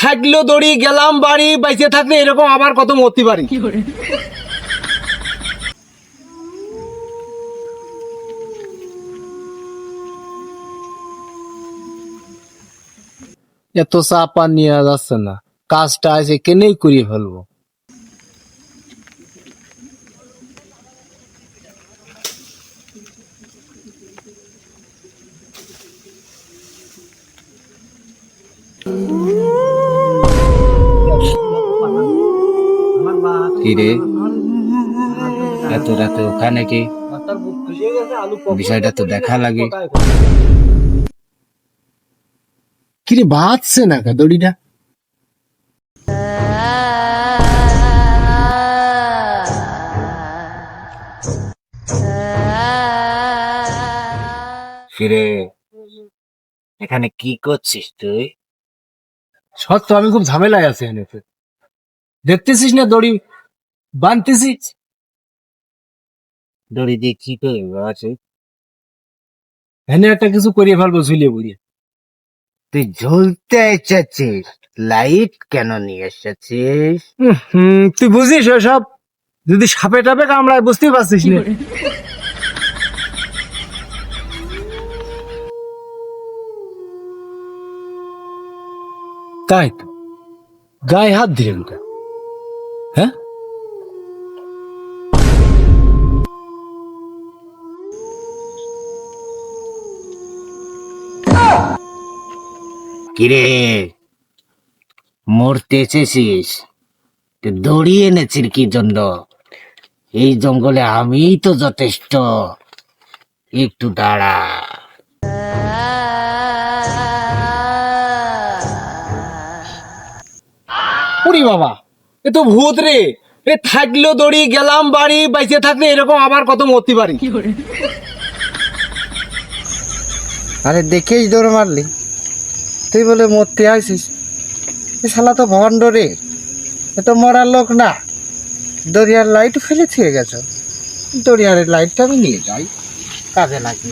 থাকল দড়ি গেলাম বাড়ি বাইচে থাকলে এরকম আবার কত মরতে পারি। এত চাপা নিয়ে যাচ্ছে না। কাজটা আছে কেনেই করিয়ে ফেলব? কি এত রাতে ওখানে কি বিষয়টা তো দেখা লাগে। কিরে বাঁচছে না কা দড়িটা? ফিরে। এখানে কি করছিস তুই? সত্য আমি খুব ঝামেলায় আছি দেখতেছিস না দড়ি? বানতেছিস দড়ি দিয়ে কি করব আছে এখানে একটা কিছু করিয়ে ফেলব ঝুলিয়ে বুড়িয়ে তুই ঝুলতে এসেছিস লাইট কেন নিয়ে এসেছিস? হুম তুই বুঝিস সব যদি সাপে টাপে কামড়ায় বুঝতেই পারছিস না। তাই তো। গায়ে হাত দিলেন কেন? কিরে মরতে এসেছিস দড়ি এনেছিস কি জন্য? এই জঙ্গলে আমিই তো যথেষ্ট। একটু দাঁড়া। উরি বাবা এ তো ভূত রে। এ থাকল দড়ি গেলাম বাড়ি বাইচে থাকলে এরকম আবার কত মরতে পারি। আরে দেখেই দৌড় মারলি। তুই বলে মরতে আইসিস এ শালা তো ভণ্ড রে। এ তো মরার লোক না। দরিয়ার লাইট ফেলে ছিঁড়ে গেছ। দরিয়ারের লাইটটা আমি নিয়ে যাই। কাজে লাগবে।